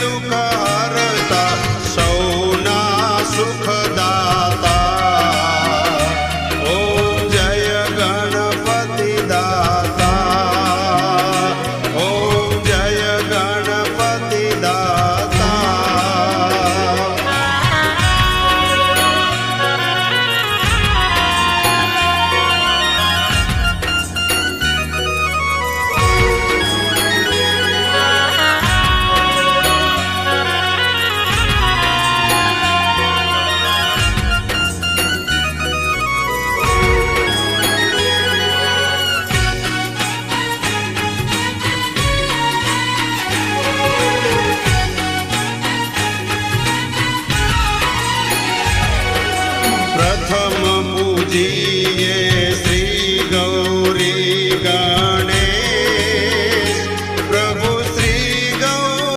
દુઃખ હરતા સૌના સુખ poder.